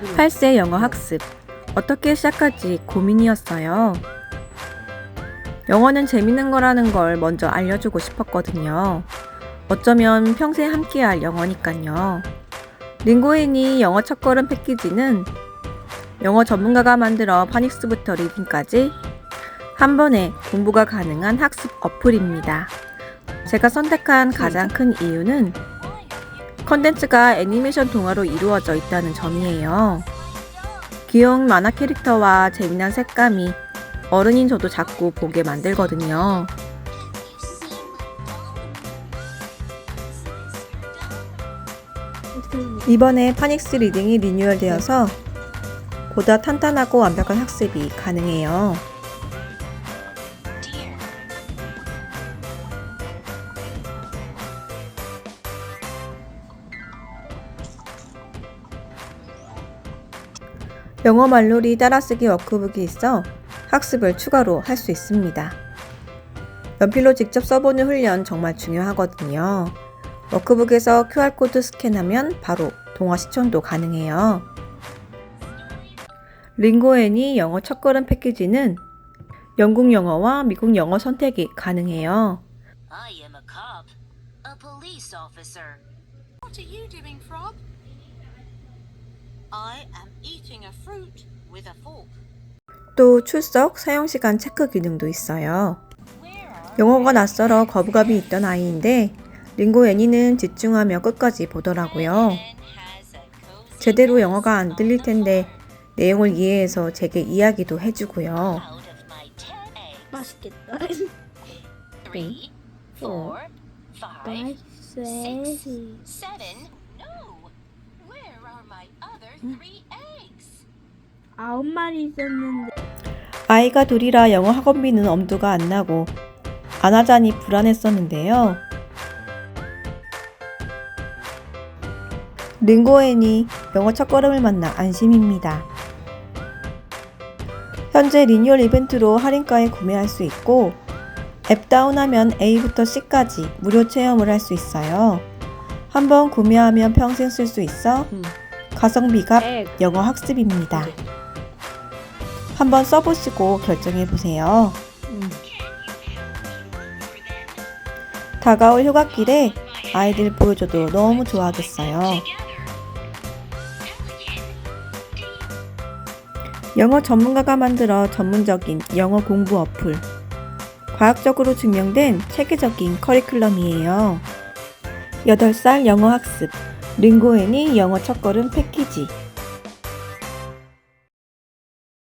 8세 영어 학습. 어떻게 시작할지 고민이었어요. 영어는 재밌는 거라는 걸 먼저 알려주고 싶었거든요. 어쩌면 평생 함께할 영어니까요. 링고인이 영어 첫걸음 패키지는 영어 전문가가 만들어 파닉스부터 리딩까지 한 번에 공부가 가능한 학습 어플입니다. 제가 선택한 가장 큰 이유는 컨텐츠가 애니메이션 동화로 이루어져 있다는 점이에요. 귀여운 만화 캐릭터와 재미난 색감이 어른인 저도 자꾸 보게 만들거든요. 이번에 파닉스 리딩이 리뉴얼되어서 보다 탄탄하고 완벽한 학습이 가능해요. 영어 말놀이 따라쓰기 워크북이 있어 학습을 추가로 할 수 있습니다. 연필로 직접 써보는 훈련 정말 중요하거든요. 워크북에서 QR코드 스캔하면 바로 동화 시청도 가능해요. 링고애니 영어 첫걸음 패키지는 영국 영어와 미국 영어 선택이 가능해요. I am a cop, a police officer. What are you doing, Frog? 또 출석, 사용시간 체크 기능도 있어요. 영어가 낯설어 거부감이 있던 아이인데 링고 애니는 집중하며 끝까지 보더라고요. 제대로 영어가 안 들릴 텐데 내용을 이해해서 제게 이야기도 해주고요. 맛있겠다. 3, 4, 5, 6, 7, 아홉 마리 있었는데 아이가 둘이라 영어 학원비는 엄두가 안 나고 안 하자니 불안했었는데요. 링고앤이 영어 첫걸음을 만나 안심입니다. 현재 리뉴얼 이벤트로 할인가에 구매할 수 있고 앱 다운하면 A부터 C까지 무료 체험을 할 수 있어요. 한번 구매하면 평생 쓸 수 있어 가성비 값 영어 학습입니다. 한번 써보시고 결정해 보세요. 다가올 휴가길에 아이들 보여줘도 너무 좋아하겠어요. 영어 전문가가 만들어 전문적인 영어 공부 어플. 과학적으로 증명된 체계적인 커리큘럼이에요. 8살 영어 학습. 링고앤이 영어 첫걸음 패키지.